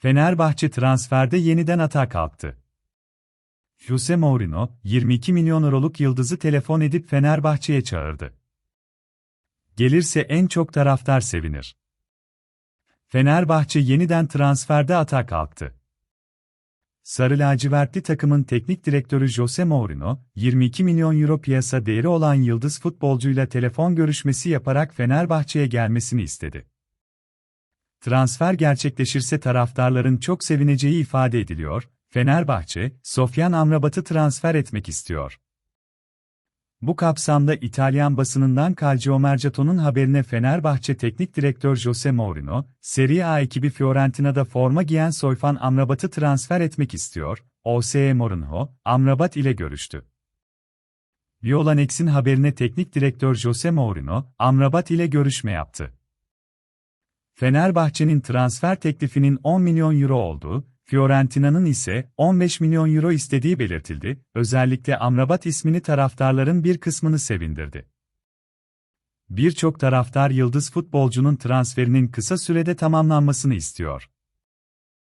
Fenerbahçe transferde yeniden atağa kalktı. Jose Mourinho, 22 milyon euroluk yıldızı telefon edip Fenerbahçe'ye çağırdı. Gelirse en çok taraftar sevinir. Fenerbahçe yeniden transferde atağa kalktı. Sarı lacivertli takımın teknik direktörü Jose Mourinho, 22 milyon euro piyasa değeri olan yıldız futbolcuyla telefon görüşmesi yaparak Fenerbahçe'ye gelmesini istedi. Transfer gerçekleşirse taraftarların çok sevineceği ifade ediliyor, Fenerbahçe, Sofyan Amrabat'ı transfer etmek istiyor. Bu kapsamda İtalyan basınından Calcio Mercato'nun haberine Fenerbahçe Teknik Direktör Jose Mourinho, Serie A ekibi Fiorentina'da forma giyen Soyfan Amrabat'ı transfer etmek istiyor, OSE Mourinho, Amrabat ile görüştü. Violanex'in haberine Teknik Direktör Jose Mourinho, Amrabat ile görüşme yaptı. Fenerbahçe'nin transfer teklifinin 10 milyon euro olduğu, Fiorentina'nın ise 15 milyon euro istediği belirtildi, özellikle Amrabat ismini taraftarların bir kısmını sevindirdi. Birçok taraftar yıldız futbolcunun transferinin kısa sürede tamamlanmasını istiyor.